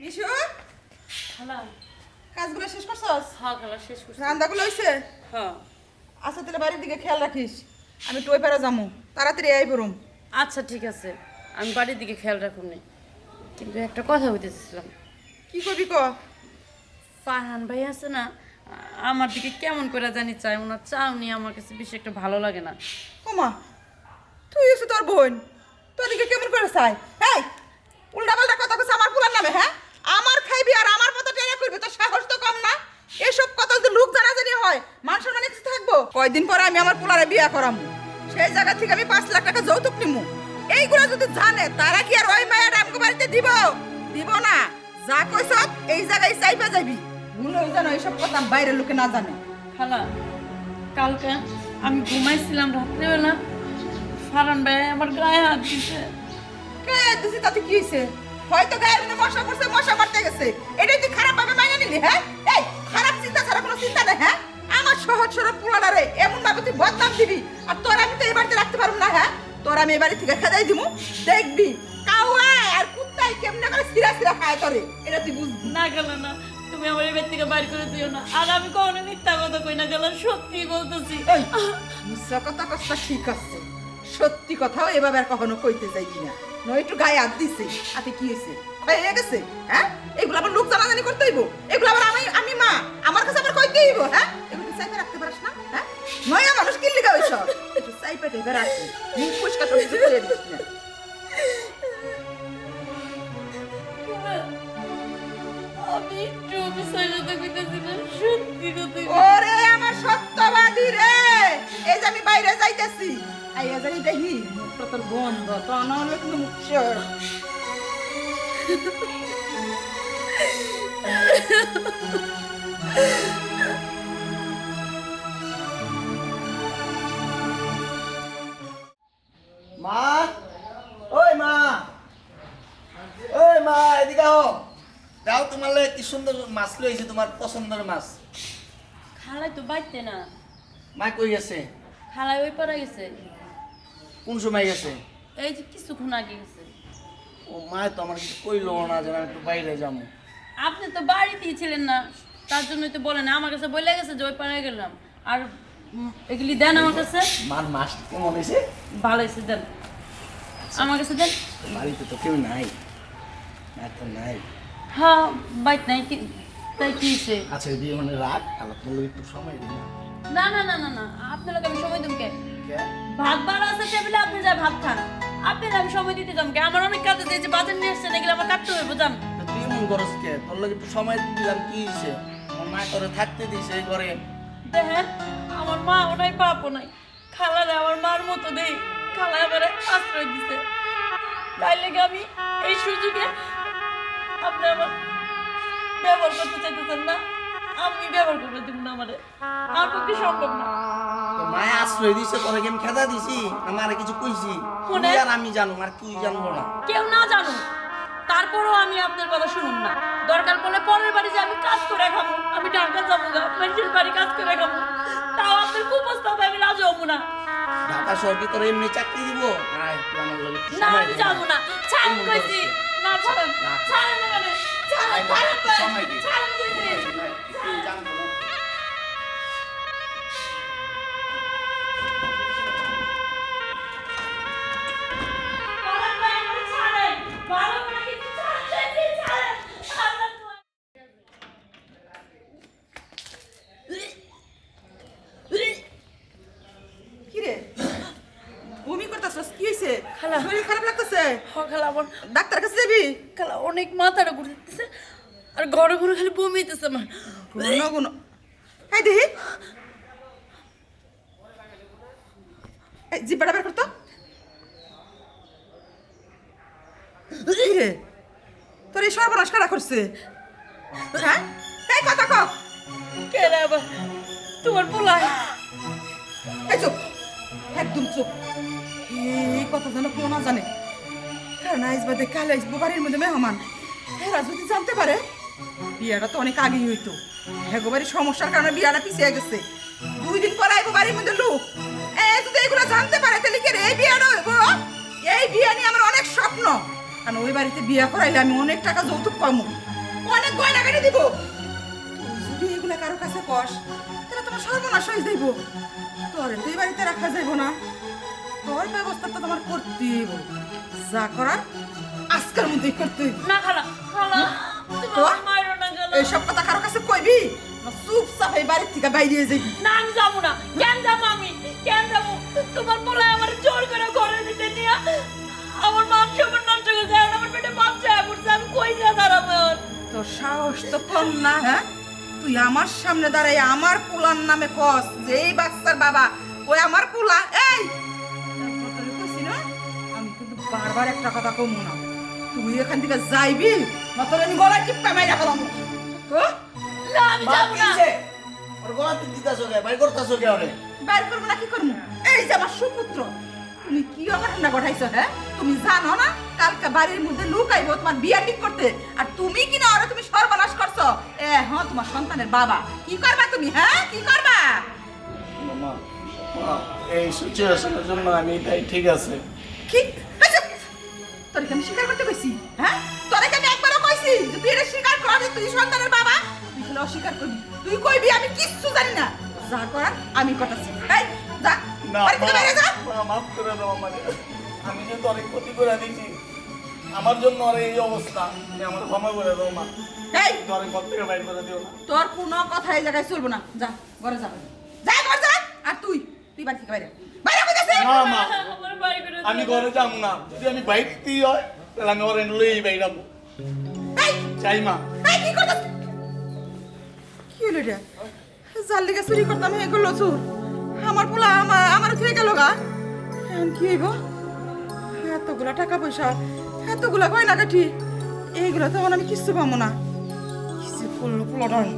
মিশু? খালা কাজগুলো শেষ করছস? হ্যাঁ খালা শেষ করছি। রান্নাগুলো হইছে? হ্যাঁ। আচ্ছা তাহলে বাড়ির দিকে খেয়াল রাখিস। আমি টই পারা যামু। তাড়াতাড়ি আই বরুম আচ্ছা ঠিক আছে। আমি বাড়ির দিকে খেয়াল রাখুন নি। কিন্তু একটা কথা বলতেছিলাম। কি করবি ক? ফারহান ভাই আছে না আমার দিকে কেমন করে জানি চাই ওনার চাউনি আমার কাছে বেশি একটা ভালো লাগে না। ওমা তুই এসে তোর বোন। তোর দিকে কেমন করে চাই এই উল্টা পাল্টা কথা কইছ আমার পুরার নামে হ্যাঁ আমার খাইবি আর আমার মতো টেনে করবি তোর সাহস তো কম না। এসব কথা যদি লোক জানাজানি হয় মান সম্মানে কিছু থাকব। কয়দিন পরে আমি আমার পোলারে বিয়া করামু। সেই জায়গা থেকে আমি পাঁচ লাখ টাকা যৌতুক নিমু। এইগুলো যদি জানে তারা কি আর ওই মায়ের আমগো বাড়িতে দিব? দিব না। যা কইছ এই জায়গায় চাইবা যাবি। ভুল হয়ে জানো এইসব কথা বাইরের লোকে না জানে। খালা কালকে আমি ঘুমাইছিলাম রাত্রেবেলা। ফারহান ভাই আমার গায়ে হাত দিছে। কে দিছি? তাতে কি হইছে? হয়তো গায়ের মধ্যে মশা পড়ছে মশা মারতে গেছে। এটাই তুই খারাপ ভাবে নিলি হ্যাঁ? এই খারাপ চিন্তা ছাড়া কোনো চিন্তা নেই হ্যাঁ? আমার সহজ সরল পোলাডারে এমন ভাবে তুই বদনাম দিবি আর তোর আমি তো এই বাড়িতে রাখতে পারব না হ্যাঁ? তোর আমি এই বাড়ি থেকে খেদাই দিমু দেখবি। কাউয়া আর কুত্তাই কেমনে করে সিরা সিরা খায় তোরে? এটা তুই বুঝবি। না গেল না তুমি আমার এই বেদ থেকে বাইর করে দিও না। আর আমি কখনো মিথ্যা কথা কই না গেল সত্যি বলতেছি। মিথ্যা কথা কথা ঠিক আছে। সত্যি কথাও এভাবে আর কখনো কইতে যাইবি না। নয় একটু গায়ে হাত দিছে হাতে কি হয়েছে হয়ে গেছে। হ্যাঁ? এগুলো আবার লোক জানাজানি করতে হইব। এগুলো আবার আমি আমি মা। আমার কাছে আবার কইতে হইব হ্যাঁ? এগুলো চাইপে রাখতে পারিস না হ্যাঁ? নয়া মানুষ কি লিগা হইছ একটু চাইপে টেপে রাখতে মুখ পরিষ্কার করে কিছু করে দিস না। আমি একটু বিষয় কথা কইতেছি না সত্যি কথা ওরে আমার সত্যবাদী রে! এই যে আমি বাইরে যাইতেছি। আইয়া জানি দেখি মুখটা তোর বন্ধ তো নহলে কিন্তু মুখ সর। মা ওই মা ওই মা এদিকে আও দাও তোমার কি সুন্দর মাছ লইছে তোমার পছন্দের মাছ। খালাই তো বাইতে না। মা কই গেছে? খালাই ওই পারা গেছে। কোন সময় গেছে? এই যে কিছুক্ষণ আগে গেছে। ও মা তো আমার কিছু কইলো না যে আমি একটু বাইরে যাব। আপনি তো বাড়িতেই ছিলেন না তার জন্যই তো বলেন আমার কাছে বলে গেছে যে ওই পাড়ায় গেলাম। আর উম, এগুলি দেন আমার কাছে। মার মাছ কেমন হয়েছে ভালো হয়েছে দেন। আমার কাছে দেন। বাড়িতে তো কেউ নাই। না তো নাই। হ্যাঁ বাইক নাই কি তাই কি হয়েছে? আচ্ছা দিয়ে মানে রাখ আলাপ করলে একটু সময় দিই না না না না না না আপনার আমি সময় কে? কে? ভাত বাড়া আছে টেবিলে আপনি যা ভাত খান। আপনার আমি সময় দিতে যাম কে? আমার অনেক কাজ আছে যে বাজার নিয়ে এসছেন এগুলো আমার কাটতে হবে তা তুই মন করস কে? তোর লাগে একটু সময় দিলাম কি আমার মা করে থাকতে দিছে এই ঘরে। দেখেন আমার মা ওনাই বাপও নাই। খালারে আমার মার মতো দেই। খালা এবারে আশ্রয় দিছে। তাই লেগে আমি এই সুযোগে আপনি আমার ব্যবহার করতে চাইতেছেন না। আমি ব্যবহার করতে দিব না আমারে। আমার পক্ষে সম্ভব না। আশ্রয় দিছে তোরে কি খেদা দিছি? আমার কিছু কইছি? আর আমি জানো আর তুই জানব না। কেউ না জানুক তারপরেও আমি আপনার কথা শুনুন না। দরকার পড়লে পরের বাড়ি যে আমি কাজ করে খাব আমি ঢাকা যাব না মানুষের বাড়ি কাজ করে খাব। তাও আপনার খুব কুপ্রস্তাবে আমি রাজি হব না। ঢাকা শহর কি তোর এমনি চাকরি দিব? না আমি যাব না। এমন কইছি। না ছাড়েন। না। ছাড়েন এখানে। ছাড়েন ছাড়েন খালা। শরীর খারাপ লাগতেছে? হ, খালা আমার ডাক্তার কাছে যাবি? খালা অনেক মাথাটা ঘুরতেছে আর ঘরে ঘরে খালি বমি হইতেছে আমার। গুণ গুণ এই দেখি। এই জিব্বাটা বের করতো তোর এই সর্বনাশ কারা করছে? হ্যাঁ? এই কথা কও। কে রে আবার? তোমার পোলায়। এই চুপ। একদম চুপ। এই কথা যেন কেউ না জানে। কারণ আইস বাদে কাল আসব বাড়ির মধ্যে মেহমান। এরা যদি জানতে পারে? বিয়াটা তো অনেক আগেই হইতো। একেবারে সমস্যার কারণে বিয়াটা পিছিয়ে গেছে। দুই দিন পর আইবো বাড়ির মধ্যে লোক। এ, যদি এগুলো জানতে পারে, তাহলে কি এই বিয়াটা হইব? এই বিয়া নিয়ে আমার অনেক স্বপ্ন। আর ওই বাড়িতে বিয়ে করাইলে আমি অনেক টাকা যৌতুক পাবো। অনেক গয়না কেটে দিব। যদি এগুলা কারও কাছে কস, তাহলে তোমার সর্বনাশ হয়ে যাইব। তোরে তুই বাড়িতে রাখা যাইব না। তোর ব্যবস্থা তো তোমার করতেই হইব যা করার আজকের মধ্যেই করতে হইব না খালা খালা তুমি তো? আমার মারো না খালা এইসব কথা কারও কাছে কইবি? না চুপ চাপ এই বাড়ির থেকে বাইরে যাবি। না আমি যাব না। কেন যাব আমি? কেন যাব? তোমার বলে আমার জোর করে ঘরের ভিতরে নিয়ে আমার মান সম্মান নষ্ট করে আর আমার পেটে বাচ্চা পড়ছে আমি কই যা দাঁড়াবো তোর সাহস তো কম না হ্যাঁ? তুই আমার সামনে দাঁড়াই আমার পোলার নামে কস যে এই বাচ্চার বাবা ওই আমার পোলা। এই! বারবার একটা কথা কমু না তুই এখান থেকে যাইবি? না তোর আমি গলায় টিপটা মাইরা ফেলাম। আমি মা, কি না। হইছে? ওর গলাতে দিতাছো কে? বাইর করতাছো কে ওরে? বাইর করব না কি করব? এই যে আমার সুপুত্র তুমি কি অঘটনা ঘটাইছো হ্যাঁ? তুমি জানো না কালকে বাড়ির মধ্যে লোক আইবো তোমার বিয়া ঠিক করতে আর তুমি কি না ওরা তুমি সর্বনাশ করছ? এ হ্যাঁ তোমার সন্তানের বাবা। কি করবা তুমি হ্যাঁ? কি করবা? এই সিচুয়েশনের জন্য আমি এটাই ঠিক আছে। কি? আচ্ছা, তোরে কি আমি স্বীকার করতে কইছি? হ্যাঁ? তোরে কি আমি একবারও কইছি যে তুই এটা স্বীকার কর যে তুই সন্তানের বাবা? তুই খালি অস্বীকার করবি। তুই কইবি আমি কিচ্ছু জানি না। যা করার আমি করতেছি এই যা। না যা। মাফ করে দাও আমারে আমি যেহেতু অনেক ক্ষতি করে দিয়েছি আমার জন্য আর এই অবস্থা আমার ক্ষমা করে দাও মা। এই। ধরে ঘর থেকে বাইর করে দিও না। তোর কোনো কথা এই জায়গায় চলবো না। যা ঘরে যা। যা ঘর যা। আর তুই তুই বাড়ি থেকে বাইরে। বাইরে কইতাছি না মা। আমি ঘরে যাব না। যদি আমি বাইক দিয়ে হয় তাহলে আমি ওর লই বাইরাবো এই! চাই মা। কি করতাস কি হলো জাল লিগে চুরি করতাম হে করল চুর আমার পোলা আমার আমার থুয়ে গেল গা। এখন কি হইব? এতগুলা টাকা পয়সা এতগুলা গয়না কাঠি এইগুলো তো আমি কিচ্ছু পাবো না। কিছু করল পোলাটাই